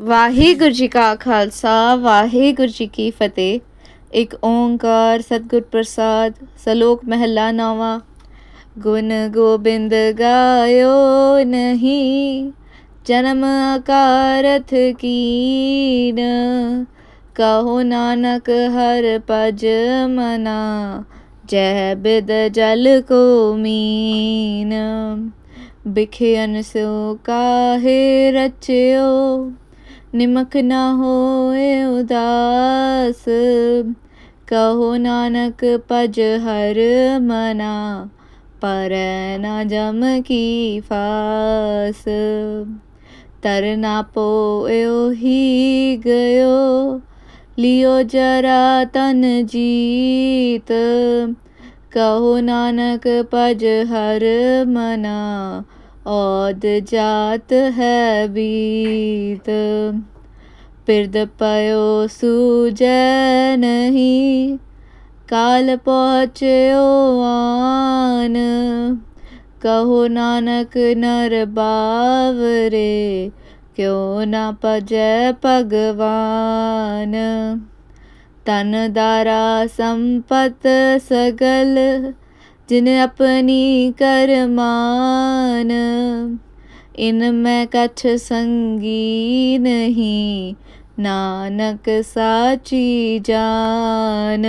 ਵਾਹਿਗੁਰੂ ਜੀ ਕਾ ਖਾਲਸਾ ਵਾਹਿਗੁਰੂ ਜੀ ਕੀ ਫਤਿਹ ਇੱਕ ਓੰਕਾਰ ਸਤਿਗੁਰ ਪ੍ਰਸਾਦ ਸਲੋਕ ਮਹਿਲਾ ਨੌਵਾਂ ਗੁਣ ਗੋਬਿੰਦ ਗਾਇਓ ਨਹੀਂ ਜਨਮ ਅਕਾਰਥ ਕੀਨ ਕਹੋ ਨਾਨਕ ਹਰ ਭਜ ਮਨਾ ਜੈ ਬਿਦ ਜਲ ਕੋ ਮੀਨ ਬਿਖਿਅਨ ਸੋ ਕਾਹੇ ਰਚਿਓ ਨਿਮਕ ਨਾ ਹੋਏ ਉਦਾਸ। ਕਹੋ ਨਾਨਕ, ਭਜ ਹਰ ਮਨਾ, ਪਰੈ ਨਾ ਜਮ ਕੀ ਫਾਸ। ਤਰਨਾ ਪੋਇਓ ਹੀ ਗਇਓ, ਲਿਓ ਜਰਾ ਤਨ ਜੀਤ। ਕਹੋ ਨਾਨਕ, ਭਜ ਹਰ ਮਨਾ ਔਦ ਜਾਤ ਹੈ ਬੀਤ, ਪਿਰਦ ਪਇਓ ਸੂਜੈ ਨਹੀਂ, ਕਾਲ ਪਹੁੰਚਿਓ ਆਨ, ਕਹੋ ਨਾਨਕ ਨਰ ਬਾਵਰੇ, ਕਿਉ ਨਾ ਭਜੈ ਭਗਵਾਨ। ਤਨ ਦਾਰਾ, ਸੰਪਤ, ਸਗਲ जिन अपनी कर मान इन इनमें कछ संगी नहीं। नानक साची जान।